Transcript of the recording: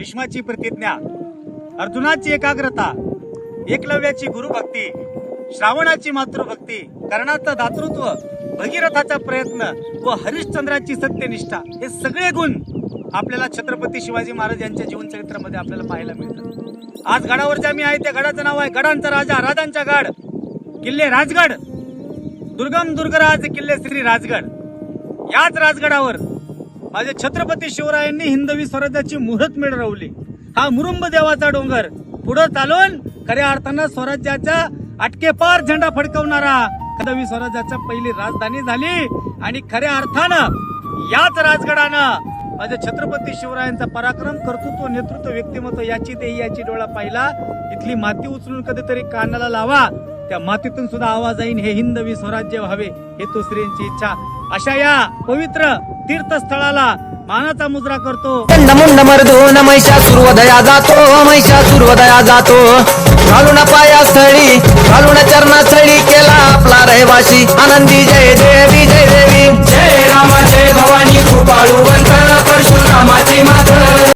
भीष्माची प्रतिज्ञा अर्जुनाची एकाग्रता एकलव्याची गुरुभक्ती श्रावणाची मातृभक्ती कर्णाचं दातृत्व भगीरथाचा प्रयत्न व हरिश्चंद्राची सत्यनिष्ठा हे सगळे गुण आपल्याला छत्रपती शिवाजी महाराज यांच्या जीवनचरित्रामध्ये आपल्याला पाहायला मिळतात. आज गडावर ज्या आम्ही आहे त्या गडाचं नाव आहे गडांचा राजा राजांचा गड किल्ले राजगड. दुर्गम दुर्गराज किल्ले श्री राजगड. याच राजगडावर माझ्या छत्रपती शिवरायांनी हिंदवी स्वराज्याची मुहूर्त मेढ रवली हा मुरुंब देवाचा डोंगर. पुढं चालून खऱ्या अर्थानं स्वराज्याचा अटकेपार झेंडा फडकवणारा हिंदवी स्वराज्याच्या पहिली राजधानी झाली. आणि खऱ्या अर्थानं याच राजगडानं माझ्या छत्रपती शिवरायांचा पराक्रम कर्तृत्व नेतृत्व व्यक्तिमत्व याची देही याची डोळा पाहिला. इथली माती उचलून कधीतरी कानाला लावा. त्या मातीतून सुद्धा आवाज येईन हे हिंदवी स्वराज्य व्हावे. हे तो स्त्रियांची इच्छा. अशा या पवित्र तीर्थस्थळाला मानाचा मुजरा करतो. मुंड मर्दून महिषासुरवदया जातो महिषासुरवदया जातो. घालून पाया स्थळी घालून चरणा स्थळी केला आपला रहिवासी. आनंदी जय देवी जय.